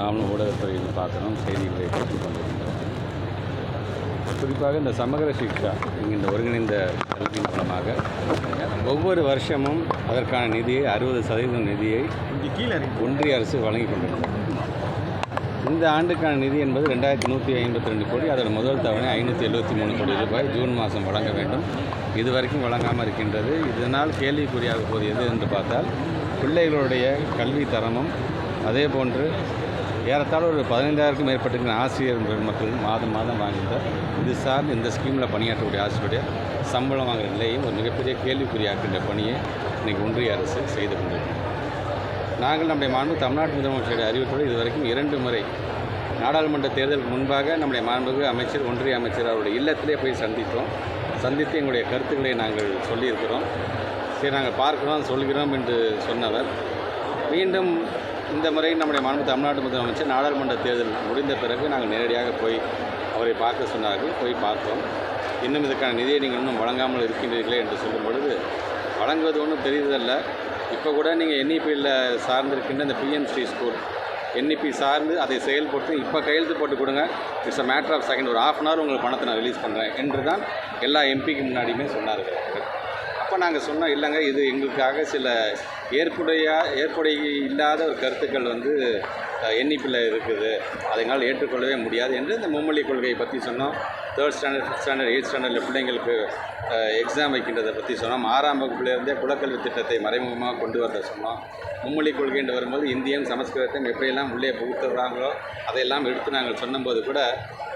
நாமளும் ஊடகத்துறையில் பார்க்குறோம் செய்திகளை படித்துக் கொண்டிருக்கிறோம். குறிப்பாக இந்த சமகர சிக்ஷா என்கின்ற ஒருங்கிணைந்த கல்வியின் மூலமாக ஒவ்வொரு வருஷமும் அதற்கான நிதியை அறுபது சதவீதம் நிதியை ஒன்றிய அரசு வழங்கி கொண்டிருக்கிறது. இந்த ஆண்டுக்கான நிதி என்பது ரெண்டாயிரத்தி நூற்றி ஐம்பத்தி ரெண்டு கோடி அதோட முதல் தவணை ஐநூற்றி எழுபத்தி மூணு கோடி ரூபாய் ஜூன் மாதம் வழங்க வேண்டும். இதுவரைக்கும் வழங்காமல் இருக்கின்றது. இதனால் கேள்விக்குறியாக போது எது என்று பார்த்தால் பிள்ளைகளுடைய கல்வி தரமும் அதே போன்று ஏறத்தாழ ஒரு பதினைந்தாயிரக்கும் மேற்பட்டிருக்கிற ஆசிரியர்கள் மற்றும் மாதம் மாதம் வாங்குகின்ற இது சார்ந்து இந்த ஸ்கீமில் பணியாற்றக்கூடிய ஆசிரியருடைய சம்பளம் வாங்குகிற நிலையும் ஒரு மிகப்பெரிய கேள்விக்குறியாக்கின்ற பணியை இன்றைக்கி ஒன்றிய அரசு செய்து கொண்டிருக்கிறோம் நாங்கள் நம்முடைய மாண்பு தமிழ்நாட்டு முதலமைச்சருடைய அறிவித்தோடு இதுவரைக்கும் இரண்டு முறை நாடாளுமன்ற தேர்தலுக்கு முன்பாக நம்முடைய மாண்புக்கு அமைச்சர் ஒன்றிய அமைச்சர் அவருடைய இல்லத்திலே போய் சந்தித்தோம். சந்தித்து எங்களுடைய கருத்துக்களை நாங்கள் சொல்லியிருக்கிறோம். சரி நாங்கள் பார்க்கிறோம் சொல்கிறோம் என்று சொன்னவர். மீண்டும் இந்த முறை நம்முடைய மாநில தமிழ்நாட்டு முதலமைச்சர் நாடாளுமன்ற தேர்தல் முடிந்த பிறகு நாங்கள் நேரடியாக போய் அவரை பார்க்க சொன்னார்கள். போய் பார்த்தோம். இன்னும் இதுக்கான நிதியை நீங்கள் இன்னும் வழங்காமல் இருக்கின்றீர்களே என்று சொல்லும் பொழுது வழங்குவது ஒன்றும் பெரியதல்ல இப்போ கூட நீங்கள் என்இபியில் சார்ந்திருக்கின்ற இந்த பிஎம்சி ஸ்கூல் என்இபி சார்ந்து அதை செயல்படுத்தி இப்போ கையெழுத்து போட்டு கொடுங்க. It's a matter of second ஒரு ஆஃப் அன் ஹவர் உங்களுக்கு பணத்தை நான் ரிலீஸ் பண்ணுறேன் என்று தான் எல்லா எம்பிக்கு முன்னாடியுமே சொன்னார்கள். அப்போ நாங்கள் சொன்னோம் இல்லைங்க இது எங்களுக்காக சில ஏற்புடையா ஏற்புடைய இல்லாத ஒரு கருத்துக்கள் வந்து எண்ணிப்பில் இருக்குது. அதை ஏற்றுக்கொள்ளவே முடியாது என்று இந்த மும்மொழி கொள்கையை பற்றி சொன்னோம். Third standard fifth standard eight ஸ்டாண்டர்டில் பிள்ளைங்களுக்கு எக்ஸாம் வைக்கின்றதை பற்றி சொன்னோம். ஆறாம் வகுப்புலேருந்தே குலக்கல்வி திட்டத்தை மறைமுகமாக கொண்டு வரத சொன்னோம். மும்மொழி கொள்கைன்ற வரும்போது இந்தியம் சமஸ்கிருதத்தையும் எப்படியெல்லாம் உள்ளே புகுத்துறாங்களோ அதையெல்லாம் எடுத்து நாங்கள் சொன்னபோது கூட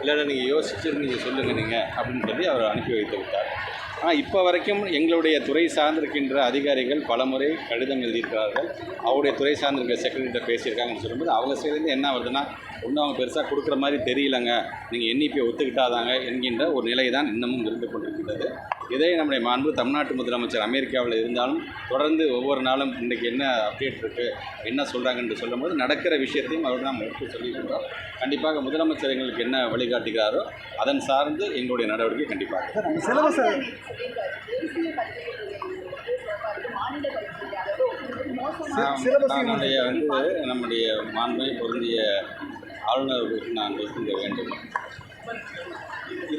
இல்லை நீங்கள் யோசிச்சு நீங்கள் சொல்லுங்கள் நீங்கள் அப்படின்னு சொல்லி அவர் அனுப்பி வைத்து விட்டார். ஆனால் இப்போ வரைக்கும் எங்களுடைய துறை சார்ந்திருக்கின்ற அதிகாரிகள் பலமுறை கடிதம் எழுதியிருக்கிறார்கள். அவருடைய துறை சார்ந்திருக்கிற செக்ரட்டரிட்ட பேசியிருக்காங்கன்னு சொல்லும்போது அவங்க சைட்லேருந்து என்ன வருதுன்னா ஒன்றும் அவங்க பெருசாக கொடுக்குற மாதிரி தெரியலங்க. நீங்கள் எண்ணிப்பை ஒத்துக்கிட்டாதாங்க என்கின்ற ஒரு நிலை தான் இன்னமும் இருந்து கொண்டிருக்கின்றது. இதை நம்முடைய மாண்பு தமிழ்நாட்டு முதலமைச்சர் அமெரிக்காவில் இருந்தாலும் தொடர்ந்து ஒவ்வொரு நாளும் இன்றைக்கி என்ன அப்டேட் இருக்குது என்ன சொல்கிறாங்கன்னு சொல்லும்போது நடக்கிற விஷயத்தையும் அவர் நாம் எடுத்து சொல்லியிருக்கிறோம். கண்டிப்பாக முதலமைச்சர் எங்களுக்கு என்ன வழிகாட்டுகிறாரோ அதன் சார்ந்து எங்களுடைய நடவடிக்கை கண்டிப்பாக நம்முடைய வந்து நம்முடைய மாண்பை பொருந்திய ஆளுநர்களுக்கு நான் இருக்க வேண்டும்.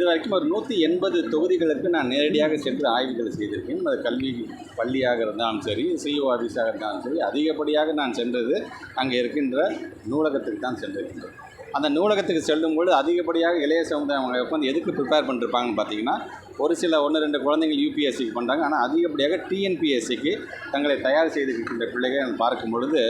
இது வரைக்கும் ஒரு நூற்றி எண்பது தொகுதிகளுக்கு நான் நேரடியாக சென்று ஆய்வுகள் செய்திருக்கேன். அது கல்வி பள்ளியாக இருந்தாலும் சரி சிஓ ஆஃபீஸாக இருந்தாலும் சரி அதிகப்படியாக நான் சென்றது அங்கே இருக்கின்ற நூலகத்துக்கு தான் சென்றிருக்கின்றேன். அந்த நூலகத்துக்கு செல்லும்பொழுது அதிகப்படியாக இளைய சமுதாயம் உட்காந்து எதுக்கு ப்ரிப்பேர் பண்ணிருப்பாங்கன்னு பார்த்தீங்கன்னா ஒரு சில ஒன்று ரெண்டு குழந்தைகள் யூபிஎஸ்சிக்கு பண்ணுறாங்க ஆனால் அதிகப்படியாக டிஎன்பிஎஸ்சிக்கு தங்களை தயார் செய்திருக்கின்ற பிள்ளைகளை நான் பார்க்கும் பொழுது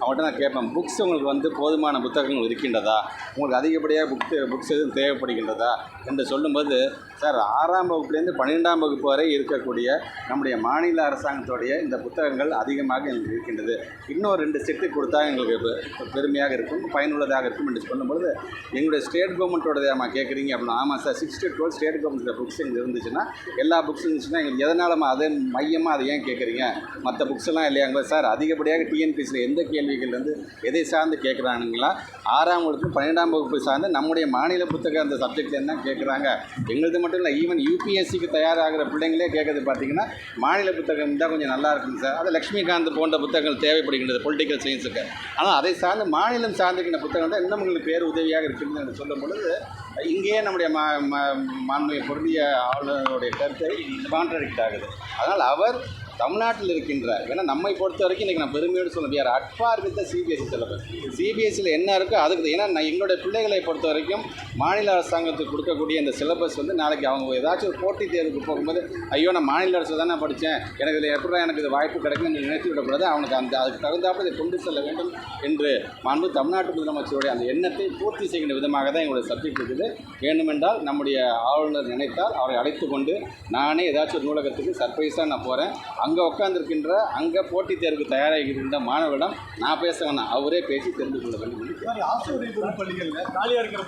அவங்கள்ட்ட நான் கேட்பேன் புக்ஸ் உங்களுக்கு வந்து போதுமான புத்தகங்கள் இருக்கின்றதா? உங்களுக்கு அதிகப்படியாக புக் புக்ஸ் எதுவும் தேவைப்படுகின்றதா? என்று சொல்லும்போது சார் ஆறாம் வகுப்புலேருந்து பன்னிரெண்டாம் வகுப்பு வரை இருக்கக்கூடிய நம்முடைய மாநில அரசாங்கத்துடைய இந்த புத்தகங்கள் அதிகமாக எங்களுக்கு இருக்கின்றது. இன்னும் ரெண்டு செட்டு கொடுத்தா எங்களுக்கு பெருமையாக இருக்கும் பயனுள்ளதாக இருக்கும். என்று சொல்லும்பொழுது எங்களுடைய ஸ்டேட் கவர்மெண்ட்டோடதையாமா கேட்குறீங்க? அப்படின்னா ஆமாம் sir six to twelve state கவர்மெண்ட்டில் புக்ஸ் எங்களுக்கு இருந்துச்சுன்னா எல்லா புக்ஸும் இருந்துச்சுன்னா எங்களுக்கு எதனாலமா அதே மையமாக அதை ஏன் கேட்குறீங்க? மற்ற புக்ஸ் எல்லாம் இல்லையாங்க சார் அதிகப்படியாக டிஎன்பிசியில் எந்த கேள்விகள் வந்து எதை சார்ந்து கேட்குறானுங்களா? ஆறாம் வகுப்பு பன்னெண்டாம் வகுப்பு சார்ந்து நம்முடைய மாநில புத்தகம் அந்த சப்ஜெக்ட் என்ன கேட்குறாங்க? எங்களுது மட்டும் இல்லை ஈவன் யூபிஎஸ்சிக்கு தயாராகிற பிள்ளைங்களே கேட்குறது பார்த்தீங்கன்னா மாநில புத்தகம் இருந்தால் கொஞ்சம் நல்லா இருக்குங்க சார். அது லக்ஷ்மிகாந்த் போன்ற புத்தகங்கள் தேவைப்படுகின்றது பொலிட்டிக்கல் சயின்ஸுக்கு ஆனால் அதை சார்ந்து மாநிலம் சார்ந்திருக்கின்ற புத்தகம் தான் இன்னும் உங்களுக்கு பேர் உதவியாக இருக்குதுன்னு சொல்லும் பொழுது இங்கேயே நம்முடைய மா மாண்புமிகு பொருளிய ஆளுநருடைய கருத்தை கான்ட்ராடிக்ட் ஆகுது. அதனால் அவர் தமிழ்நாட்டில் இருக்கின்ற ஏன்னா நம்மை பொறுத்த வரைக்கும் இன்றைக்கி நான் பெருமையோடு சொல்ல முடியாது at par with CBSE syllabus சிபிஎஸ்சியில் என்ன இருக்கோ அதுக்கு ஏன்னா நான் எங்களுடைய பிள்ளைகளை பொறுத்த வரைக்கும் மாநில அரசாங்கத்துக்கு கொடுக்கக்கூடிய இந்த சிலபஸ் வந்து நாளைக்கு அவங்க ஏதாச்சும் ஒரு போட்டித் தேர்வுக்கு போகும்போது ஐயோ நான் மாநில அரசு தானே படித்தேன். எனக்கு இதில் எப்படி எனக்கு இது வாய்ப்பு கிடைக்கும்னு நினைத்து விடக்கூடாது. அவனுக்கு அந்த அதுக்கு தகுந்தாப்பில் இதை கொண்டு செல்ல வேண்டும் என்று மாண்பு தமிழ்நாட்டு முதலமைச்சருடைய அந்த எண்ணத்தை பூர்த்தி செய்கின்ற விதமாக தான் எங்களுடைய சப்ஜெக்ட் இருக்குது. வேண்டுமென்றால் நம்முடைய ஆளுநர் நினைத்தால் அவரை அழைத்து கொண்டு நானே ஏதாச்சும் ஒரு நூலகத்துக்கு சர்ப்ரைஸாக நான் போகிறேன் அங்கே உட்காந்துருக்கின்ற அங்கே போட்டித் தேர்வுக்கு தயாராகி இருந்த மாணவரிடம் நான் பேச வேணாம். அவரே பேசி தெரிந்து கொள்ள வேண்டும். பள்ளிகளில் காலியாக இருக்கிற